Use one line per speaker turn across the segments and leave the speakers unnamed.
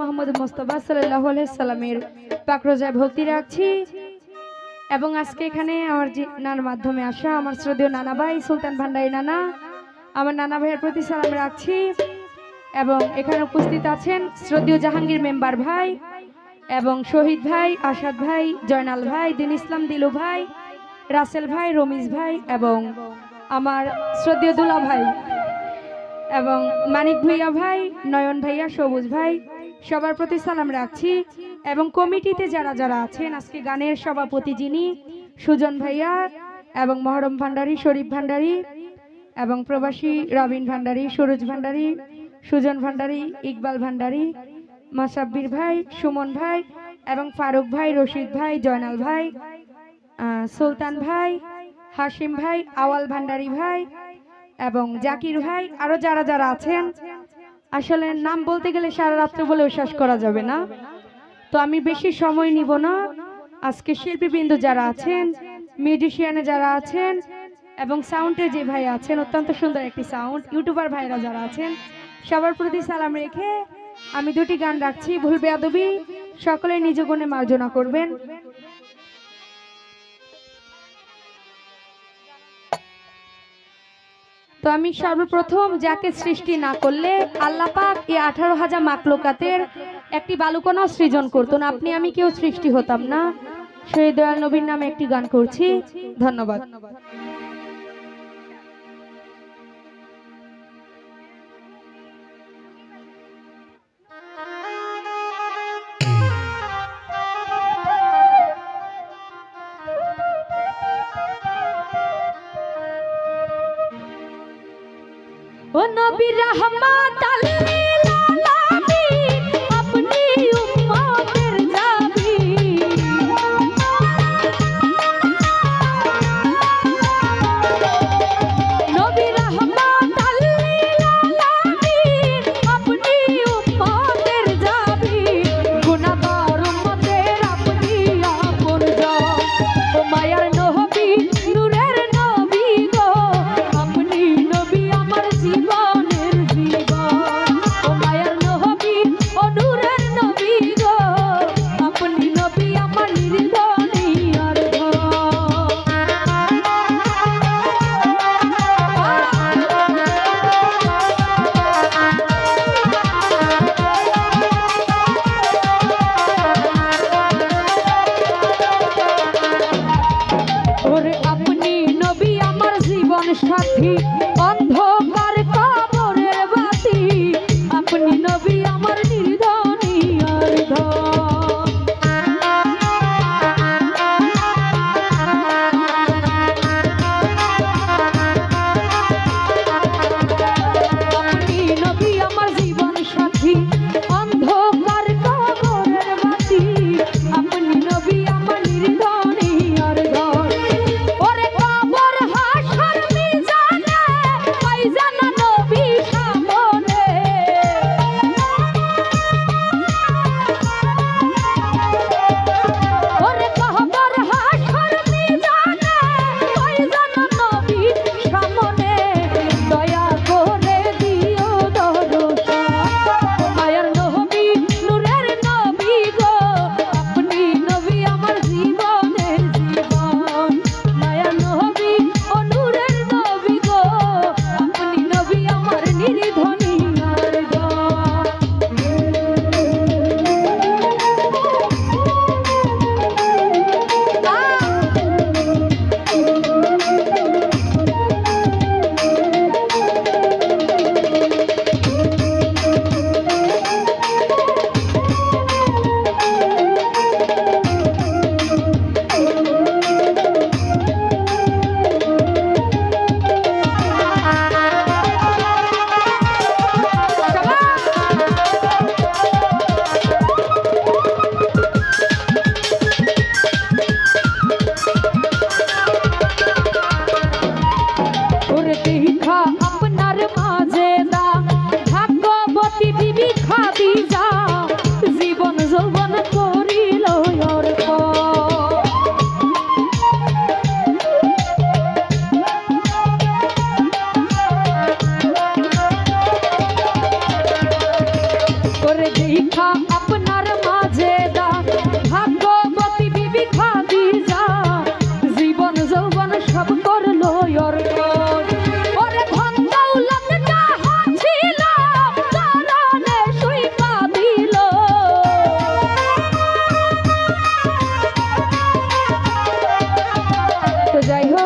মোহাম্মদ মোস্তফা সাল্লামের পাকরোজায় ভক্তি রাখছি। এবং আজকে এখানে আমার নানার মাধ্যমে আসা, আমার শ্রদ্ধেয় নানা ভাই, সুলতান ভান্ডারী নানা, আমার নানা ভাইয়ের প্রতি সালাম রাখছি। এবং এখানে উপস্থিত আছেন শ্রদ্ধেয় জাহাঙ্গীর মেম্বার ভাই এবং শহীদ ভাই, আসাদ ভাই, জয়নাল ভাই, দিন ইসলাম দিলু ভাই, রাসেল ভাই, রমিজ ভাই এবং আমার শ্রদ্ধেয় দুলা ভাই এবং মানিক ভুইয়া ভাই, নয়ন ভাইয়া, সবুজ ভাই সবার প্রতি সালাম রাখছি এবং কমিটিতে যারা যারা আছেন, আজকে গানের সভাপতি যিনি, সুজন ভাইয়া এবং মহরম ভান্ডারী, শরীফ ভান্ডারী এবং প্রবাসী রবিন ভান্ডারী, সুরজ ভান্ডারী, সুজন ভান্ডারী, ইকবাল ভান্ডারী মাসাব্বির ভাই, সুমন ভাই এবং ফারুক ভাই, রশিদ ভাই, জয়নাল ভাই সুলতান ভাই হাসিম ভাই, আওয়াল ভান্ডারী ভাই এবং জাকির ভাই, আরও যারা যারা আছেন আসলে নাম বলতে গেলে সারা রাত্রে বলেও শেষ করা যাবে না। তো আমি বেশি সময় নিব না। আজকে শিল্পীবৃন্দ যারা আছেন মিউজিশিয়ানে যারা আছেন, এবং সাউন্ডের যে ভাই আছেন, অত্যন্ত সুন্দর একটি সাউন্ড ইউটিউবার ভাইরা যারা আছেন, সবার প্রতি সালাম রেখে আমি দুটি গান রাখছি। ভুল বেয়াদবি, সকলে নিজ গুণে মার্জনা করবেন। তো আমি সর্বপ্রথম যাকে সৃষ্টি না করলে আল্লাপাক এই আঠারো হাজার মাকলোকাতের একটি বালুকণাও সৃজন করতেন আপনি আমি কেউ সৃষ্টি হতাম না। সেই দয়াল নবীর নামে একটি গান করছি। ধন্যবাদ ধন্যবাদ। भी रहमत अल्लाह সাথী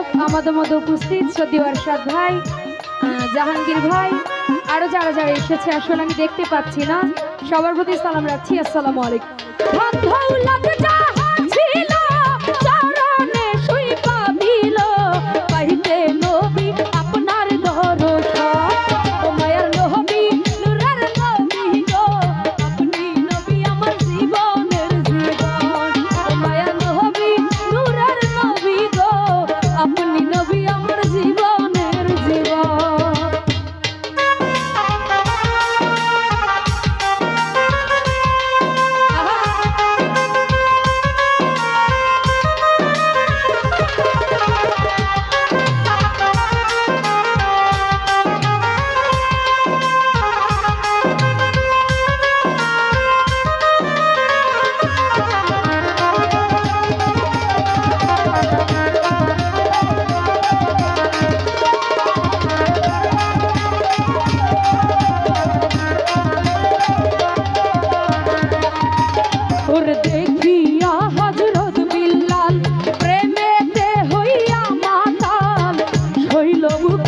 দর্শক, আমাদের মধ্যে উপস্থিত সদীয় অর্ষাদ ভাই জাহাঙ্গীর ভাই, আরও যারা যারা এসেছে, আসলে আমি দেখতে পাচ্ছি না। সবার প্রতি সালাম রাখছি। আসসালামু আলাইকুম। love.